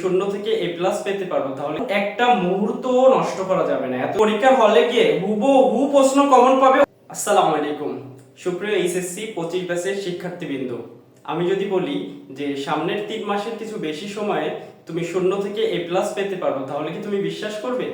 শূন্য থেকে এ প্লাস পেতে পারব, তাহলে একটা মুহূর্ত নষ্ট করা যাবে না। এত পরীক্ষার হলে গিয়ে হুবো হু প্রশ্ন কমন পাবে। আসসালামু আলাইকুম। সুপ্রিয় এইচএসসি পঁচিশ ব্যাচের শিক্ষার্থীবৃন্দ, আমি যদি বলি যে সামনের তিন মাসের কিছু বেশি সময়ে তুমি শূন্য থেকে এ প্লাস পেতে পারো তাহলে কি তুমি বিশ্বাস করবে?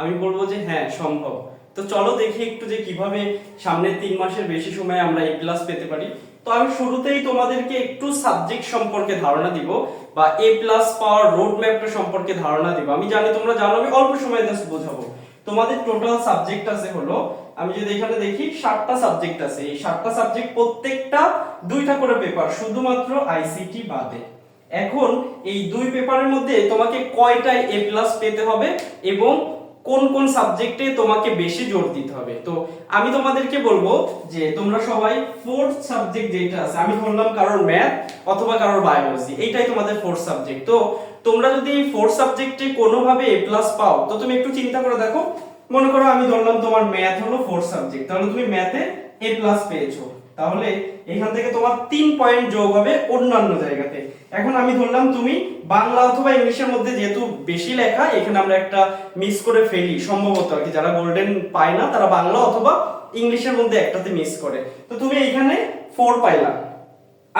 আমি বলব যে হ্যাঁ সম্ভব। তো চলো দেখি একটু যে কীভাবে সামনের তিন মাসের বেশি সময়ে আমরা এ প্লাস পেতে পারি। তো আমি শুরুতেই তোমাদেরকে একটু সাবজেক্ট সম্পর্কে ধারণা দিব, বা এ প্লাস পাওয়ার রোড ম্যাপটা সম্পর্কে ধারণা দিব। আমি জানি তোমরা জানো, আমি অল্প সময় জাস্ট বোঝাবো। তোমাদের টোটাল সাবজেক্ট আছে হলো, আমি যদি এখানে দেখি, সাতটা সাবজেক্ট আছে। এই সাতটা সাবজেক্ট প্রত্যেকটা দুইটা করে পেপার শুধুমাত্র আইসিটি বাদে। এখন এই দুই পেপারের মধ্যে তোমাকে কয়টায় এ প্লাস পেতে হবে এবং কোন কোন সাবজেক্টে তোমাকে বেশি জোর দিতে হবে? তো আমি তোমাদেরকে বলব যে তোমরা সবাই ফোর্থ সাবজেক্ট যেটা আছে, আমি ধরলাম কারোর ম্যাথ অথবা কারোর বায়োলজি এইটাই তোমাদের ফোর্থ সাবজেক্ট তো তোমরা যদি ফোর্থ সাবজেক্টে কোনোভাবে এ প্লাস পাও, তো তুমি একটু চিন্তা করে দেখো। মনে করো আমি ধরলাম তোমার ম্যাথ হলো ফোর্থ সাবজেক্ট তাহলে তুমি ম্যাথে এ প্লাস পেয়েছ। তাহলে এখান থেকে তোমার তিন পয়েন্ট যোগ হবে অন্যান্য জায়গাতে। এখন আমি ধরলাম তুমি বাংলা অথবা ইংলিশের মধ্যে যেহেতু বেশি লেখা, এখানে আমরা একটা মিস করে ফেলি, সম্ভবত আর কি। যারা গোল্ডেন পায় না, তারা বাংলা অথবা ইংলিশের মধ্যে একটাতে মিস করে। তো তুমি এখানে ফোর পাইলা।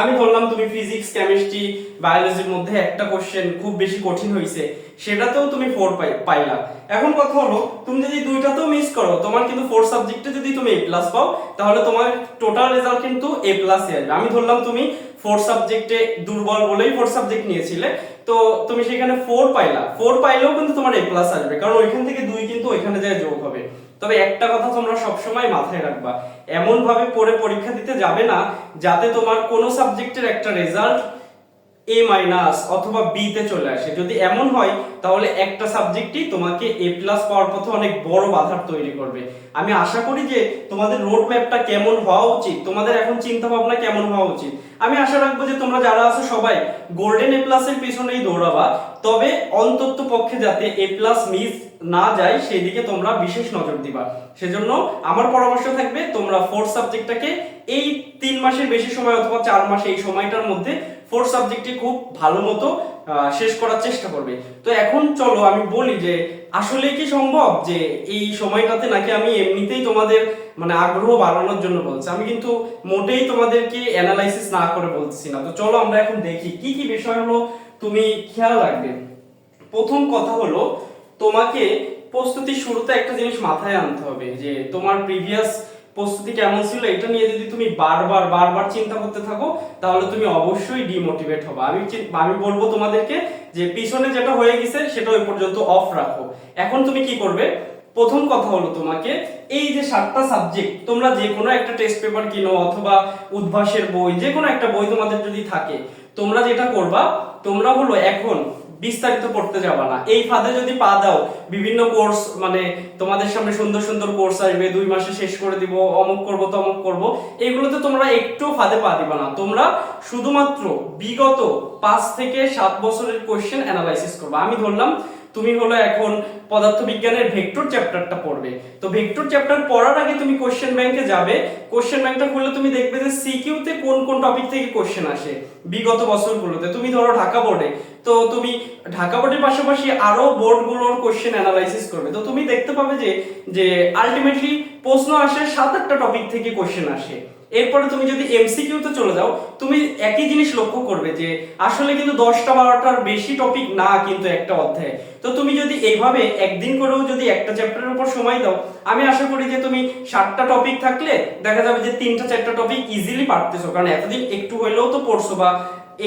আমি ধরলাম তুমি ফিজিক্স কেমিস্ট্রি বায়োলজির মধ্যে একটা কোশ্চেন খুব বেশি কঠিন হয়েছে সেটাতেও তুমি ফোর পাই, পাইলা। এখন কথা হলো, তুমি যদি দুইটাতেও মিস করো, তোমার কিন্তু ফোর সাবজেক্টে যদি তুমি এ প্লাস পাও, তাহলে তোমার টোটাল রেজাল্ট কিন্তু এ প্লাসই আসবে। আমি ধরলাম তুমি ফোর সাবজেক্টে দুর্বল বলেই ফোর সাবজেক্ট নিয়েছিলে, তো তুমি সেখানে ফোর পাইলা। ফোর পাইলেও কিন্তু তোমার এ প্লাস আসবে, কারণ ওইখান থেকে দুই কিন্তু ওইখানে যায় যোগ হবে। তবে একটা কথা তোমরা সবসময় মাথায় রাখবা এমন ভাবে পড়ে পরীক্ষা দিতে যাবে না যাতে তোমার কোনো সাবজেক্টের একটা রেজাল্ট এ মাইনাস অথবা বি তে চলে আসে। যদি এমন হয়, তাহলে একটা সাবজেক্টই তোমাকে এ প্লাস পাওয়ার পথে অনেক বড় বাধার তৈরি করবে। আমি আশা করি যে তোমাদের রোড ম্যাপটা কেমন হওয়া উচিত, তোমাদের এখন চিন্তা ভাবনা কেমন হওয়া উচিত। আমি আশা রাখব যে তোমরা যারা আছো সবাই গোল্ডেন এ প্লাসের পিছনেই দৌড়াবা। তবে অন্তত পক্ষে যাতে এ প্লাস মিস না যায় সেই দিকে তোমরা বিশেষ নজর দিবা। সেজন্য আমার পরামর্শ থাকবে, তোমরা ফোর্থ সাবজেক্টটাকে এই তিন মাসের বেশি সময় অথবা চার মাস এই সময়টার মধ্যে ফোর্থ সাবজেক্টে খুব ভালো মতো শেষ করার চেষ্টা করবে। তো এখন চলো, আমি বলি যে আসলে কি সম্ভব যে এই সময়টাতে নাকি আমি এমনিতেই তোমাদের মানে আগ্রহ বাড়ানোর জন্য বলছি? আমি কিন্তু মোটেই তোমাদেরকে অ্যানালাইসিস না করে বলছি না। তো চলো আমরা এখন দেখি, কি কি বিষয় হলো তুমি খেয়াল রাখবে? প্রথম কথা হলো, তোমাকে প্রস্তুতির শুরুতে একটা জিনিস মাথায় আনতে হবে যে তোমার প্রিভিয়াস প্রস্তুতি কেমন ছিল এটা নিয়ে যদি তুমি বারবার বারবার চিন্তা করতে থাকো, তাহলে তুমি অবশ্যই ডিমোটিভেট হবে। আমি আমি বলব তোমাদেরকে যে পিছনে যেটা হয়ে গেছে, সেটা ওই পর্যন্ত অফ রাখো। এখন তুমি কি করবে? প্রথম কথা হলো তোমাকে এই যে সাতটা সাবজেক্ট তোমরা যে কোনো একটা টেস্ট পেপার কিনো অথবা উদ্ভাসের বই, যে কোনো একটা বই তোমাদের যদি থাকে, তোমরা যেটা করবা, তোমরা হলো এখন বিস্তারিত পড়তে যাবা না। এই ফাঁদে যদি পা দাও, বিভিন্ন কোর্স মানে তোমাদের সামনে সুন্দর সুন্দর কোর্স আসবে, দুই মাসে শেষ করে দিব, অমুক করব, তমুক করব এইগুলোতে তোমরা একটু ফাঁদে পা দিবা না। তোমরা শুধুমাত্র বিগত পাঁচ থেকে সাত বছরের কোয়েশ্চেন অ্যানালাইসিস করবা। আমি ধরলাম তুমি হলো এখন পদার্থবিজ্ঞানের ভেক্টর চ্যাপ্টারটা পড়বে। তো ভেক্টর চ্যাপ্টার পড়ার আগে তুমি কোশ্চেন ব্যাংকে যাবে। কোশ্চেন ব্যাংকটা খুললে তুমি দেখবে যে সিকিউতে কোন কোন টপিক থেকে কোশ্চেন আসে বিগত বছরগুলোতে। তুমি ধরো ঢাকা বোর্ডে তো তুমি ঢাকা বোর্ডের পাশাপাশি আরও বোর্ডগুলোর কোশ্চেন অ্যানালাইসিস করবে। তো তুমি দেখতে পাবে যে যে আলটিমেটলি প্রশ্ন আসে সাত আটটা টপিক থেকে কোশ্চেন আসে। এরপরে তুমি যদি এমসিকিউ তে চলে যাও, তুমি একই জিনিস লক্ষ্য করবে যে আসলে কিন্তু দশটা বারোটার বেশি টপিক না কিন্তু একটা অধ্যায়ে। তো তুমি যদি এইভাবে একদিন করেও যদি একটা চ্যাপ্টারের উপর সময় দাও, আমি আশা করি যে তুমি সাতটা টপিক থাকলে দেখা যাবে যে তিনটা চারটা টপিক ইজিলি পারতেছো। কারণ এতদিন একটু হইলেও তো পড়ছো বা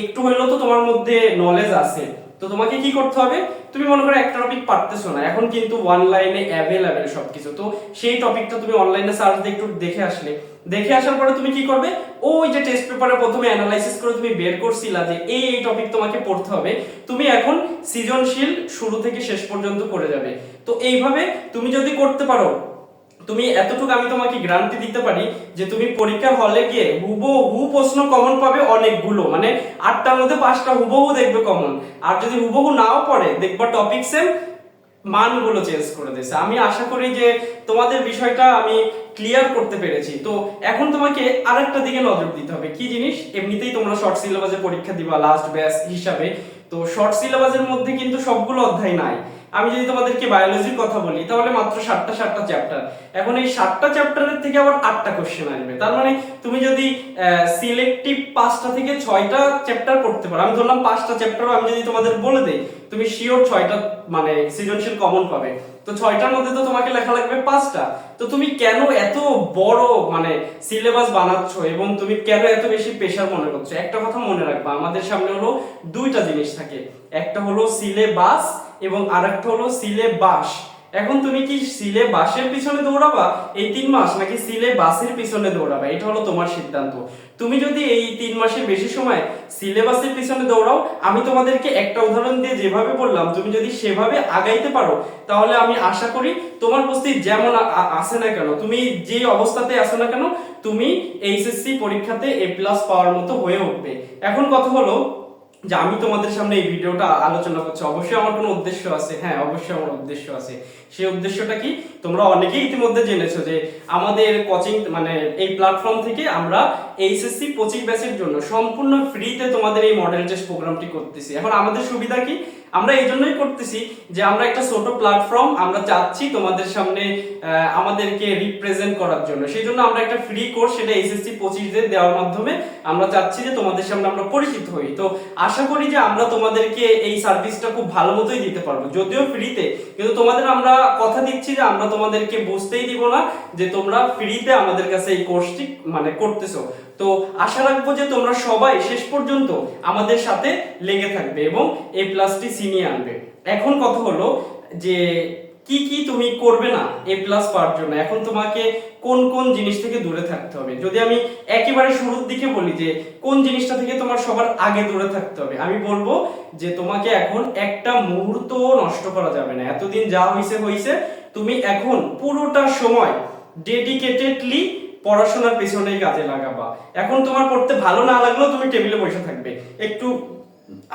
একটু হইলেও তো তোমার মধ্যে নলেজ আছে। তো তোমাকে কি করতে হবে? তুমি মনে করো একটা টপিক পারতেছো না। এখন কিন্তু অনলাইনে অ্যাভেলেবেল সবকিছু। তো সেই টপিকটা তুমি অনলাইনে সার্চ দিয়ে একটু দেখে আসলে। দেখে আসার পরে তুমি কি করবে? ওই যে টেস্ট পেপারে প্রথমে অ্যানালাইসিস করে তুমি বের করছিলা যে এই এই টপিক তোমাকে পড়তে হবে। তুমি এখন সৃজনশীল শুরু থেকে শেষ পর্যন্ত করে যাবে। তো এইভাবে তুমি যদি করতে পারো তুমি এতটুকু আমি তোমাকে গ্যারান্টি দিতে পারি যে তুমি পরীক্ষা হলে গিয়ে হুবহু প্রশ্ন কমন পাবে অনেকগুলো। মানে আটটার মধ্যে পাঁচটা হুবহু দেখবে কমন আর যদি হুবহু নাও পড়ে, দেখবা টপিক সেম মানগুলো চেঞ্জ করে দিয়েছে। আমি আশা করি যে তোমাদের বিষয়টা আমি ক্লিয়ার করতে পেরেছি। তো এখন তোমাকে আরেকটা দিকে নজর দিতে হবে। কি জিনিস? এমনিতেই তোমরা শর্ট সিলেবাসে পরীক্ষা দিবা লাস্ট ব্যাচ হিসাবে। তো শর্ট সিলেবাসের মধ্যে কিন্তু সবগুলো অধ্যায় নাই। আমি যদি তোমাদেরকে বায়োলজির কথা বলি, তাহলে মাত্র সাতটা সাতটা চ্যাপ্টার এখন এই সাতটা চ্যাপ্টারের থেকে আবার আটটা কোশ্চেন আসবে। তার মানে তুমি যদি সিলেক্টিভ পাঁচটা থেকে ছয়টা চ্যাপ্টার পড়তে পারো, আমি ধরলাম পাঁচটা চ্যাপ্টার আমি যদি তোমাদের বলে দেই, তুমি শিওর ছয়টা মানে সৃজনশীল কমন পাবে। তো ছয়টার মধ্যে তো তোমাকে লেখা লাগবে পাঁচটা। তো তুমি কেন এত বড় মানে সিলেবাস বানাচ্ছ এবং তুমি কেন এত বেশি প্রেশার মনে করছ? একটা কথা মনে রাখবা, আমাদের সামনে হলো দুইটা জিনিস থাকে। একটা হলো সিলেবাস এবং আরেকটা হলো সিলেবাস। এখন তুমি কি সিলে বাসের পিছনে দৌড়াবা? এই তিন মাস নাকি সিলে বাসের পিছনে দৌড়াবা? এটা হলো তোমার সিদ্ধান্ত। তুমি যদি এই তিন মাসের বেশি সময় সিলেবাসের পিছনে দৌড়াও, আমি তোমাদেরকে একটা উদাহরণ দিয়ে যেভাবে বললাম, তুমি যদি সেভাবে আগাইতে পারো, তাহলে আমি আশা করি তোমার উপস্থিত যেমন আসে না কেন, তুমি যে অবস্থাতে আসো না কেন, তুমি এইচএসসি পরীক্ষাতে এ প্লাস পাওয়ার মতো হয়ে উঠবে। এখন কথা হলো যে আমি তোমাদের সামনে এই ভিডিওটা আলোচনা করছি, অবশ্যই আমার কোনো উদ্দেশ্য আছে। হ্যাঁ অবশ্যই আমার উদ্দেশ্য আছে। সেই উদ্দেশ্যটা কি? তোমরা অনেকেই ইতিমধ্যে জেনেছো যে আমাদের কোচিং মানে এই প্ল্যাটফর্ম থেকে আমরা এইচএসসি পঁচিশ ব্যাচের জন্য সম্পূর্ণ ফ্রিতে তোমাদের এই মডেল টেস্ট প্রোগ্রামটি করতেছি। এখন আমাদের সুবিধা কি? আমরা এই জন্যই করতেছি যে আমরা একটা ছোট প্ল্যাটফর্ম আমরা চাচ্ছি তোমাদের সামনে আমাদেরকে রিপ্রেজেন্ট করার জন্য। সেই জন্য আমরা একটা ফ্রি কোর্স সেটা এসএসসি পঁচিশদের দেওয়ার মাধ্যমে আমরা চাচ্ছি যে তোমাদের সামনে আমরা পরিচিত হই। তো আশা করি যে আমরা তোমাদেরকে এই সার্ভিসটা খুব ভালো মতোই দিতে পারব। যদিও ফ্রিতে কিন্তু তোমাদের আমরা কথা দিচ্ছি যে আমরা তোমাদেরকে বুঝতেই দিব না যে তোমরা ফ্রিতে আমাদের কাছে এই কোর্সটি মানে করতেছো। তো আশা রাখব যে তোমরা সবাই শেষ পর্যন্ত আমাদের সাথে লেগে থাকবে এবং এই প্লাসটি ছিনিয়ে আনবে। এখন কথা হলো যে কি কি তুমি করবে না এ প্লাস পাওয়ার জন্য? এখন তোমাকে কোন কোন জিনিস থেকে দূরে থাকতে হবে? যদি আমি একেবারে শুরুর দিকে বলি যে কোন জিনিসটা থেকে তোমার সবার আগে দূরে থাকতে হবে, আমি বলব যে তোমাকে এখন একটা মুহূর্ত নষ্ট করা যাবে না। এতদিন যা হইছে হইছে, তুমি এখন পুরোটা সময় ডেডিকেটেডলি পড়াশোনার পেছনেই কাজে লাগাবা। এখন তোমার পড়তে ভালো না লাগলেও তুমি টেবিলে বসে থাকবে। একটু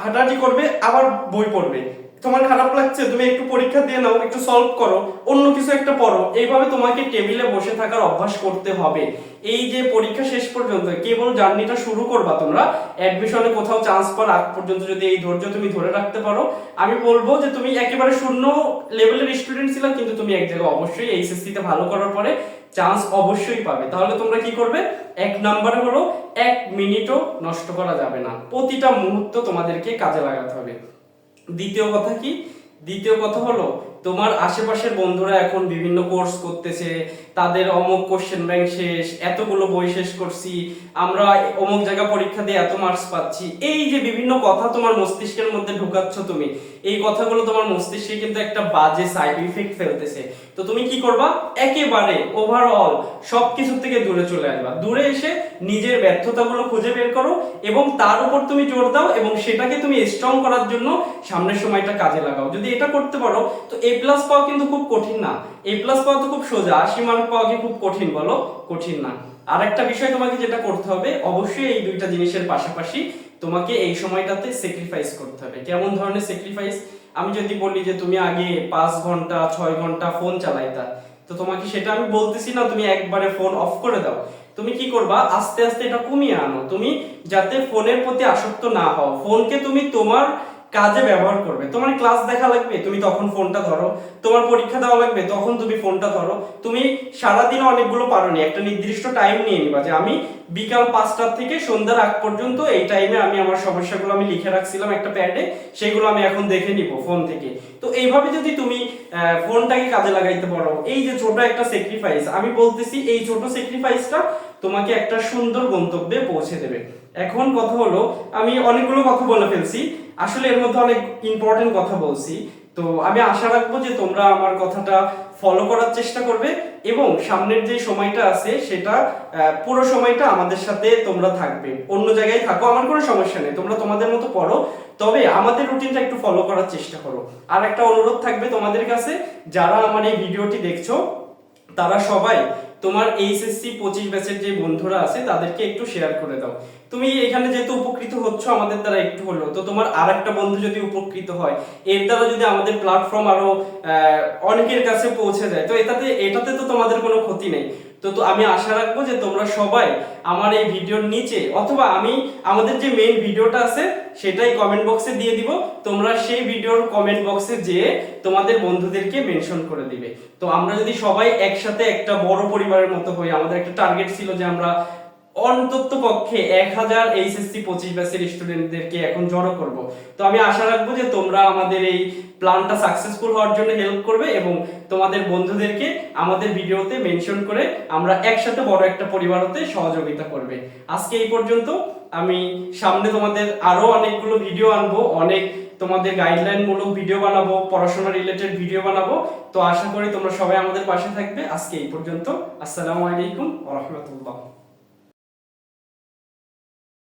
হাঁটাহাঁটি করবে, আবার বই পড়বে। তোমার খারাপ লাগছে, তুমি একটু পরীক্ষা দিয়ে নাও, একটু সলভ করো, অন্য কিছু একটা পড়ো। এইভাবে তোমাকে টেবিলে বসে থাকার অভ্যাস করতে হবে। এই যে পরীক্ষা শেষ পর্যন্ত, কেবল জার্নিটা শুরু করবা তোমরা। অ্যাডমিশনে কোথাও চান্স পাওয়ার আগ পর্যন্ত যদি এই ধৈর্য তুমি ধরে রাখতে পারো। আমি বলব যে তুমি একেবারে শূন্য লেভেলের স্টুডেন্ট ছিলা, কিন্তু তুমি এক জায়গায় অবশ্যই এইচএসসি তে ভালো করার পরে চান্স অবশ্যই পাবে। তাহলে তোমরা কি করবে? এক নাম্বার হলো এক মিনিটও নষ্ট করা যাবে না। প্রতিটা মুহূর্ত তোমাদেরকে কাজে লাগাতে হবে। দ্বিতীয় কথা কি? দ্বিতীয় কথা হলো, তোমার আশেপাশের বন্ধুরা এখন বিভিন্ন কোর্স করতেছে তাদের অমুক কোশ্চেন ব্যাংক শেষ, এতগুলো বই শেষ করছি, আমরা অমুক জায়গা পরীক্ষা দিয়ে এত মার্কস পাচ্ছি। এই যে বিভিন্ন কথা তোমার মস্তিষ্কের মধ্যে ঢুকাচ্ছ তুমি, এই কথাগুলো তোমার মস্তিষ্কে কিন্তু একটা বাজে সাইড ইফেক্ট ফেলতেছে। তো তুমি কি করবা? একেবারে ওভারঅল সব কিছু থেকে দূরে চলে আসবা। দূরে এসে নিজের ব্যর্থতাগুলো খুঁজে বের করো এবং তার উপর তুমি জোর দাও এবং সেটাকে তুমি স্ট্রং করার জন্য সামনের সময়টা কাজে লাগাও। যদি এটা করতে পারো, তো এ প্লাস পাওয়া কিন্তু খুব কঠিন না। এ প্লাস পাওয়া তো খুব সোজা। আশি মার্ক পাওয়া কি খুব কঠিন বলো, কঠিন না। আর একটা বিষয় তোমাকে যেটা করতে হবে, অবশ্যই এই দুইটা জিনিসের পাশাপাশি তোমাকে এই সময়টাতে স্যাক্রিফাইস করতে হবে। কেমন ধরনের স্যাক্রিফাইস আমি যদি বলি যে তুমি আগে পাঁচ ঘণ্টা, ছয় ঘণ্টা ফোন চালাইতা, তো তোমাকে সেটা আমি বলতেছি না, তুমি একবারে ফোন অফ করে দাও। তুমি কি করবা? আস্তে আস্তে এটা কমিয়ে আনো। তুমি যাতে ফোনের প্রতি আসক্ত না হও। ফোনকে তুমি তোমার কাজে ব্যবহার করবে। তোমার ক্লাস দেখা লাগবে, তুমি তখন ফোনটা ধরো। তোমার পরীক্ষা দেওয়া লাগবে, তখন তুমি ফোনটা ধরো। তুমি সারাদিনে অনেকগুলো পারোনি, একটা নির্দিষ্ট টাইম নিয়ে নিবা যে আমি বিকাল পাঁচটার থেকে সন্ধ্যার আগ পর্যন্ত এই টাইমে আমি আমার সমস্যাগুলো আমি লিখে রাখছিলাম একটা প্যাডে সেগুলো আমি এখন দেখে নিব ফোন থেকে। তো এইভাবে যদি তুমি ফোনটাকে কাজে লাগাইতে পারো, এই যে ছোট একটা স্যাক্রিফাইস আমি বলতেছি এই ছোট স্যাক্রিফাইসটা তোমাকে একটা সুন্দর গন্তব্যে পৌঁছে দেবে। এখন কথা হলো, আমি অনেকগুলো কথা বলে ফেলছি আসলে এর মধ্যে অনেক ইম্পর্টেন্ট কথা বলছি। তো আমি আশা রাখব যে তোমরা আমার কথাটা ফলো করার চেষ্টা করবে এবং সামনের যে সময়টা আছে সেটা পুরো সময়টা আমাদের সাথে তোমরা থাকবে। অন্য জায়গায় থাকো, আমার কোনো সমস্যা নেই। তোমরা তোমাদের মতো পড়ো। তবে আমাদের রুটিনটা একটু ফলো করার চেষ্টা করো। আর একটা অনুরোধ থাকবে তোমাদের কাছে, যারা আমার এই ভিডিওটি দেখছ তারা সবাই তোমার এইচএসসি পঁচিশ ব্যাচের যে বন্ধুরা আছে, তাদেরকে একটু শেয়ার করে দাও। তুমি এখানে যেহেতু উপকৃত হচ্ছ, আমাদের দ্বারা একটু হলো তো তোমার আর একটা বন্ধু যদি উপকৃত হয়, এর দ্বারা যদি আমাদের প্ল্যাটফর্ম আরও অনেকের কাছে পৌঁছে যায়, তো এটাতে এটাতে তো তোমাদের কোনো ক্ষতি নেই। তো তো আমি আশা রাখব যে তোমরা সবাই আমার এই ভিডিওর নিচে অথবা আমি আমাদের যে মেইন ভিডিওটা আছে সেটাই কমেন্ট বক্সে দিয়ে দিব। তোমরা সেই ভিডিওর কমেন্ট বক্সে যেয়ে তোমাদের বন্ধুদেরকে মেনশন করে দিবে। তো আমরা যদি সবাই একসাথে একটা বড় পরিবারের মতো হই, আমাদের একটা টার্গেট ছিল যে আমরা অন্তত পক্ষে এক হাজার এইচএসসি পঁচিশ ব্যাচের স্টুডেন্টদেরকে এখন জড়ো করব। তো আমি আশা রাখব যে তোমরা আমাদের এই প্ল্যানটা সাকসেসফুল হওয়ার জন্য হেল্প করবে এবং তোমাদের বন্ধুদেরকে আমাদের ভিডিওতে মেনশন করে আমরা একসাথে বড় একটা পরিবার হতে সহযোগিতা করবে। আজকে এই পর্যন্ত আমি সামনে তোমাদের আরও অনেকগুলো ভিডিও আনব, অনেক তোমাদের গাইডলাইন মূলক ভিডিও বানাবো, পড়াশোনা রিলেটেড ভিডিও বানাবো। তো আশা করি তোমরা সবাই আমাদের পাশে থাকবে। আজকে এই পর্যন্ত। আসসালামু আলাইকুম রাহমাতুল্লাহ।